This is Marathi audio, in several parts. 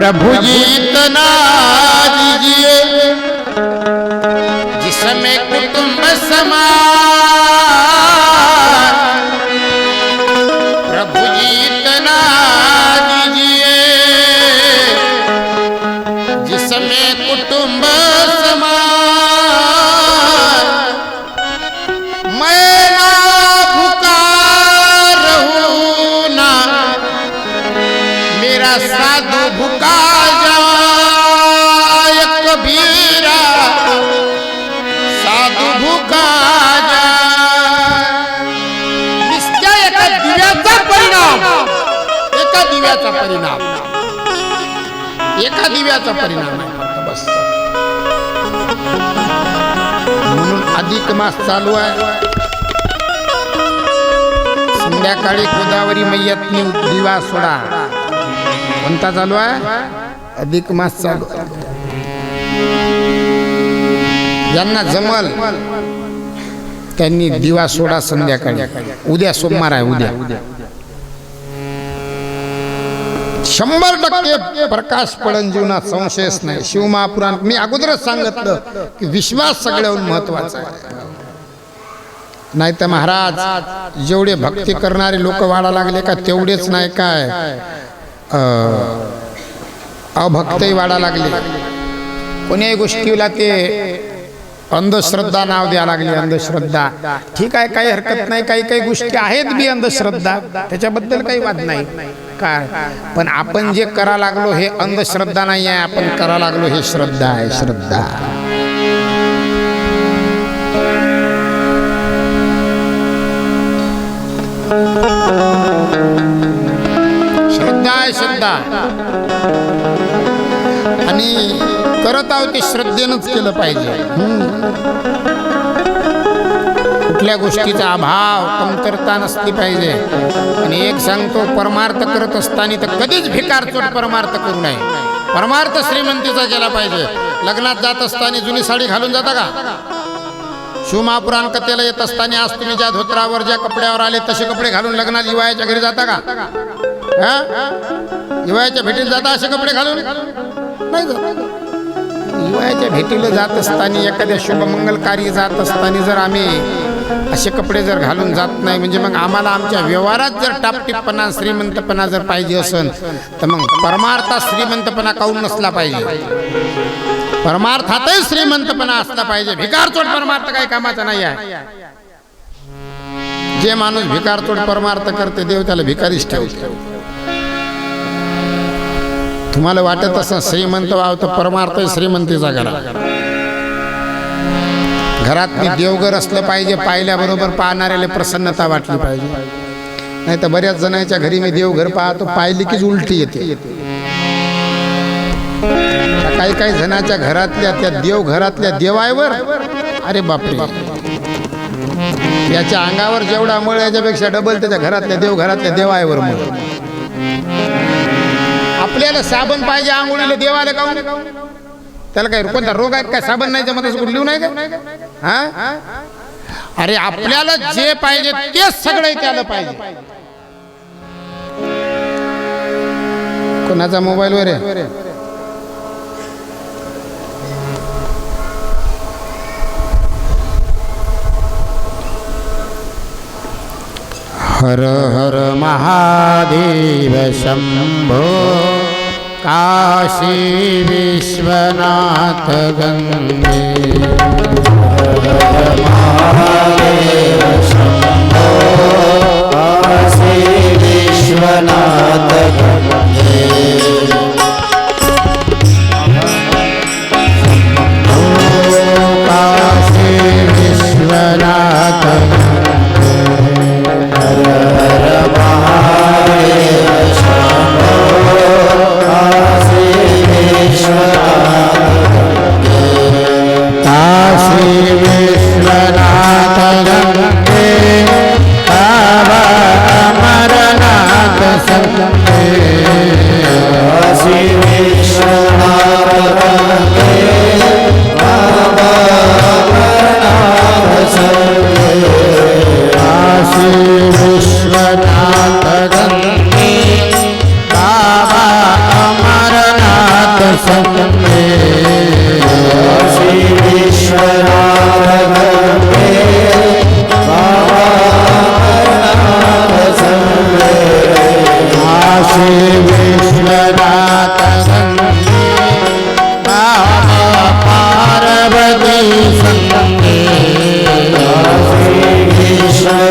प्रभु जी। इतना दीजिए, जिसमें कुटुंब समान। प्रभु जी इतना दीजिए, जिसमें कुटुंब समान। मैं एका परिणाम आहे. फक्त बस. म्हणून अधिक मास चालू आहे. संध्याकाळी गोदावरी मैयातनी दिवा सोडा. कोणता चालू आहे? अधिक मास चालू. ज्यांना जमल. त्यांनी दिवा सोडा संध्याकाळी. उद्या सोमवार आहे उद्या. शंभर टक्के प्रकाश पडन जीवनात संशयच नाही. शिवमहापुराण मी अगोदरच सांगितलं की विश्वास सगळ्याहून महत्त्वाचा आहे. नाही तर महाराज जेवढे भक्ती करणारे लोक वाढा लागले का तेवढेच नाही काय? अभक्तही वाढा लागले. कोण्याही गोष्टीला ते अंधश्रद्धा नाव द्या लागले अंधश्रद्धा. ठीक आहे काही हरकत नाही काही काही गोष्टी आहेत बी अंधश्रद्धा. त्याच्याबद्दल काही वाद नाही. काय पण आपण जे करा लागलो हे अंधश्रद्धा नाही आहे आपण करा लागलो हे श्रद्धा आहे श्रद्धा. श्रद्धा आहे श्रद्धा. आणि करत आहोत ते श्रद्धेनंच केलं पाहिजे. कुठल्या गोष्टीचा अभाव कमतरता नसली पाहिजे. आणि एक सांगतो परमार्थ करत असताना तर कधीच भिकारचोट परमार्थ करू नये. परमार्थ श्रीमंतीचा केला पाहिजे. लग्नात जात असताना जुनी साडी घालून जाता का? शिवमहापुराण कथेला येत असताना आज तुम्ही ज्या धोत्रावर ज्या कपड्यावर आले तसे कपडे घालून लग्नात युवायाच्या घरी जाता का? हा? युवायाच्या भेटीला जाता असे कपडे घालून? नाही जात. भेटीला जात असताना एखाद्या शुभमंगल कार्य जात असताना जर आम्ही असे कपडे जर घालून जात नाही म्हणजे मग आम्हाला आमच्या व्यवहारात जर टापटीपणा श्रीमंतपणा जर पाहिजे असेल तर मग परमार्थात श्रीमंतपणा काऊन नसला पाहिजे? परमार्थातही श्रीमंतपणा असला पाहिजे. भिकारचोट परमार्थ काही कामाचा नाही आहे. जे माणूस भिकारचोट परमार्थ करते देव त्याला भिकारीच ठेवते. तुम्हाला वाटत असं श्रीमंत व्हावं तर परमार्थ श्रीमंतीचा घरा. घरात मी देवघर असलं पाहिजे पाहिल्याबरोबर पाहणाऱ्याला प्रसन्नता वाटली पाहिजे. नाही तर बऱ्याच जणांच्या घरी मी देवघर पाहतो पाहिली कीच उलटी येते. काही काही जणांच्या घरातल्या त्या देवघरातल्या देवायवर अरे बापरे. याच्या अंगावर जेवढा मळ याच्यापेक्षा डबल त्याच्या घरातल्या देवघरातल्या देवायवर मळ. आपल्याला साबण पाहिजे आंघोळीला देवाला का त्याला काय कोणता रोग आहे काय? साबण नाही जमत असं कुठं लिहून का? हा? अरे आपल्याला जे पाहिजे तेच सगळं त्याला पाहिजे. कोणाचा मोबाईल वर आहे? हर हर महादेव शंभो काशी विश्वनाथ गंगे Amen.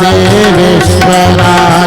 महादेव शंभो काशी विश्वनाथ